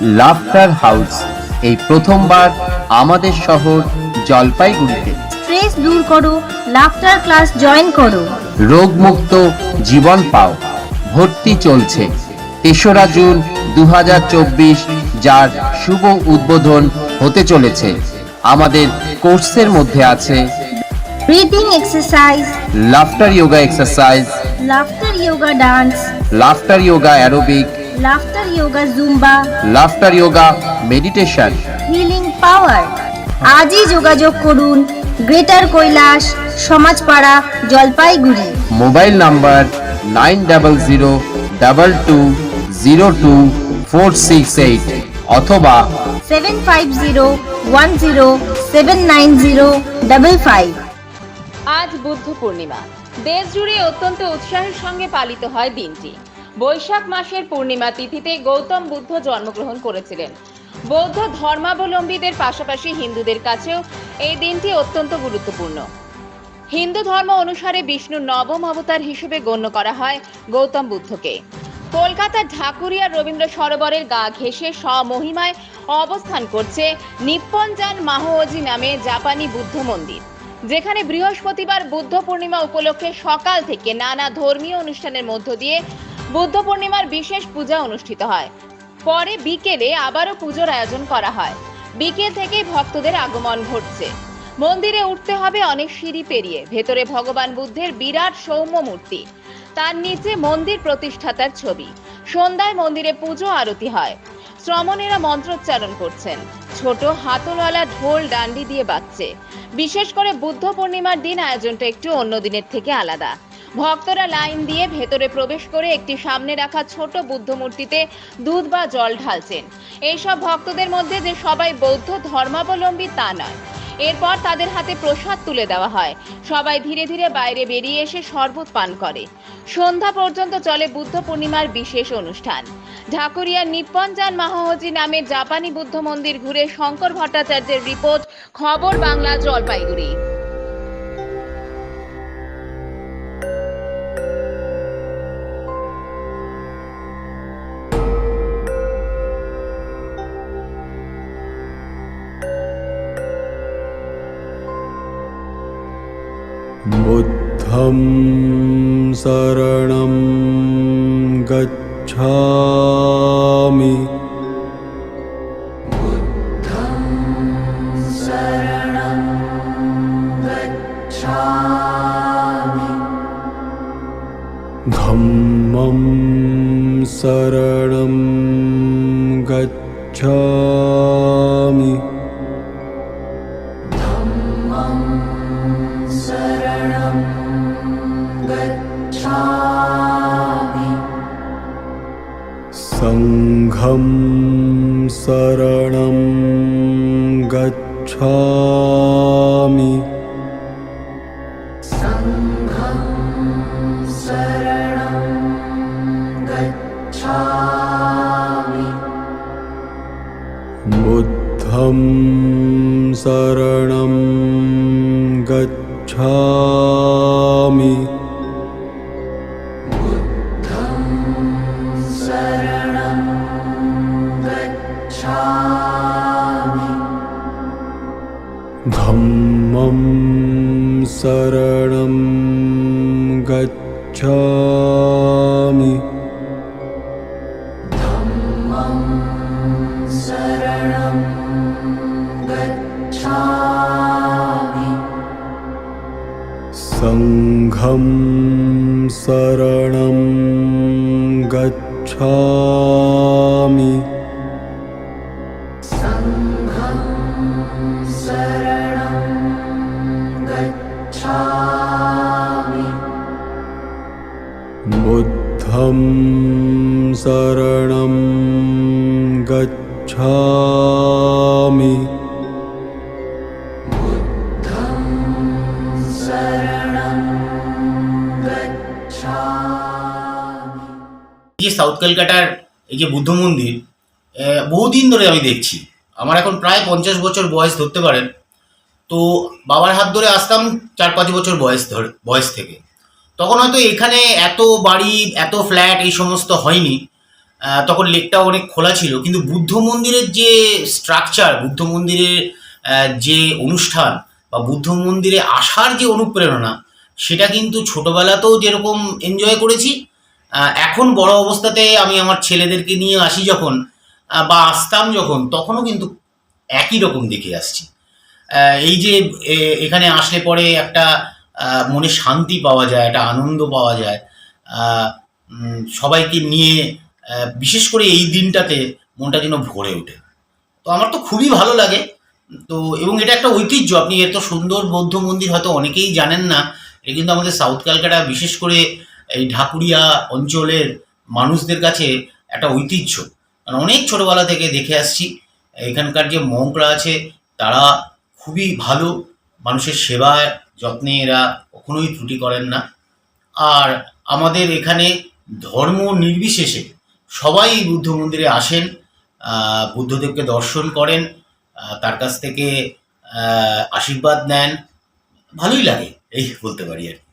Laughter house এই প্রথমবার আমাদের শহর জলপাইগুড়িতে। স্ট্রেস দূর করো লাফটার ক্লাস জয়েন করো। রোগমুক্ত জীবন পাও ভর্তি চলছে। তেসরা জুন দু হাজার চব্বিশ যার শুভ উদ্বোধন হতে চলেছে। আমাদের কোর্সের মধ্যে আছে breathing exercise laughter yoga exercise laughter yoga dance laughter yoga aerobic laughter yoga zumba laughter yoga meditation healing power আজই যোগাযোগ করুন greater Kailash Samajpara Jalpaiguri mobile number nine double zero double two zero two four six eight অথবা seven five zero one zero seven nine zero double five আজ বুদ্ধ পূর্ণিমা। দেশ জুড়ে অত্যন্ত উৎসাহের সঙ্গে পালিত হয় দিনটি। বৈশাখ মাসের পূর্ণিমা তিথিতে গৌতম বুদ্ধ জন্মগ্রহণ করেছিলেন। বৌদ্ধ ধর্মাবলম্বীদের পাশাপাশি হিন্দুদের কাছেও এই দিনটি অত্যন্ত গুরুত্বপূর্ণ। হিন্দু ধর্ম অনুসারে বিষ্ণুর নবম অবতার হিসেবে গণ্য করা হয় গৌতম বুদ্ধকে। কলকাতার ঢাকুরিয়া রবীন্দ্র সরোবরের গা ঘেঁষে স্বমহিমায় অবস্থান করছে নিপ্পনজান মাহোজি নামে জাপানি বুদ্ধ মন্দির। যেখানে বৃহস্পতিবার বুদ্ধ পূর্ণিমা উপলক্ষে সকাল থেকে নানা ধর্মীয় অনুষ্ঠানের মধ্য দিয়ে বুদ্ধ পূর্ণিমার বিশেষ পূজা অনুষ্ঠিত হয়। পরে বিকেলে আবারও পুজোর আয়োজন করা হয়। বিকেল থেকেই ভক্তদের আগমন ঘটছে। মন্দিরে উঠতে হবে অনেক সিঁড়ি পেরিয়ে। ভেতরে ভগবান বুদ্ধের বিরাট সৌম্য মূর্তি। তার নিচে মন্দির প্রতিষ্ঠাতার ছবি। সন্ধ্যায় মন্দিরে পুজো আরতি হয়। শ্রমণেরা মন্ত্রোচ্চারণ করছেন। ছোট হাতলওয়ালা ঢোল ডান্ডি দিয়ে বাজছে। বিশেষ করে বুদ্ধ পূর্ণিমার দিন আয়োজনটা একটু অন্য দিনের থেকে আলাদা। ভক্তরা লাইন দিয়ে ভেতরে প্রবেশ করে একটি সামনে রাখা ছোট বুদ্ধ মূর্তিতে দুধ বা জল ঢালছেন। এইসব ভক্তদের মধ্যে যে সবাই বৌদ্ধ ধর্মাবলম্বী তা নয়। এরপর তাদের হাতে প্রসাদ তুলে দেওয়া হয়। সবাই ধীরে ধীরে বাইরে বেরিয়ে এসে শরবত পান করে। সন্ধ্যা পর্যন্ত চলে বুদ্ধ পূর্ণিমার বিশেষ অনুষ্ঠান। ঢাকুরিয়ার নিপ্পনজান মাহোজি নামে জাপানি বুদ্ধ মন্দির ঘুরে শঙ্কর ভট্টাচার্যের রিপোর্ট খবর বাংলা জলপাইগুড়ি बुद्धं शरणं गच्छामि। धम्मं शरणं गच्छामि सङ्घं शरणं गच्छामि। बुद्धं शरणं धम्मं शरणं गच्छामि। सङ्घं शरणं बुद्धं शरणं गच्छामि এই যে সাউথ কলকাতার এই যে বুদ্ধ মন্দির আহ, বহুদিন ধরে আমি দেখছি আমার এখন প্রায় পঞ্চাশ বছর বয়স ধরতে পারেন তো বাবার হাত ধরে আসতাম চার পাঁচ বছর বয়স ধরে বয়স থেকে তখন হয়তো এখানে এত বাড়ি, এত ফ্ল্যাট এই সমস্ত হয়নি। তখন লেকটা অনেক খোলা ছিল। কিন্তু বুদ্ধ মন্দিরের যে স্ট্রাকচার বুদ্ধ মন্দিরের যে অনুষ্ঠান বা বুদ্ধ মন্দিরে আসার যে অনুপ্রেরণা, সেটা কিন্তু ছোটোবেলাতেও যেরকম এনজয় করেছি এখন বড় অবস্থাতে আমি আমার ছেলেদেরকে নিয়ে আসি যখন বা আসতাম যখন, তখনও কিন্তু একই রকম দেখে আসছি। এই যে এখানে আসলে পরে একটা মনে শান্তি পাওয়া যায়, একটা আনন্দ পাওয়া যায়। সবাইকে নিয়ে বিশেষ করে এই দিনটাতে মনটা যেন ভরে ওঠে। তো আমার তো খুবই ভালো লাগে। তো, এবং এটা একটা ঐতিহ্য। আপনি এত সুন্দর বৌদ্ধ মন্দির হয়তো অনেকেই জানেন না। এটা কিন্তু আমাদের সাউথ ক্যালকাটা, বিশেষ করে এই ঢাকুরিয়া অঞ্চলের মানুষদের কাছে একটা ঐতিহ্য। কারণ অনেক ছোটোবেলা থেকে দেখে আসছি, এখানকার যে মঙ্করা আছে, তারা খুবই ভালো মানুষের সেবায় যত্নে এরা কখনোই ত্রুটি করেন না। আর আমাদের এখানে ধর্ম নির্বিশেষে সবাই বুদ্ধ মন্দিরে আসেন বুদ্ধদেবকে দর্শন করেন তার কাছ থেকে আশীর্বাদ নেন। ভালোই লাগে, এই বলতে পারি আর কি।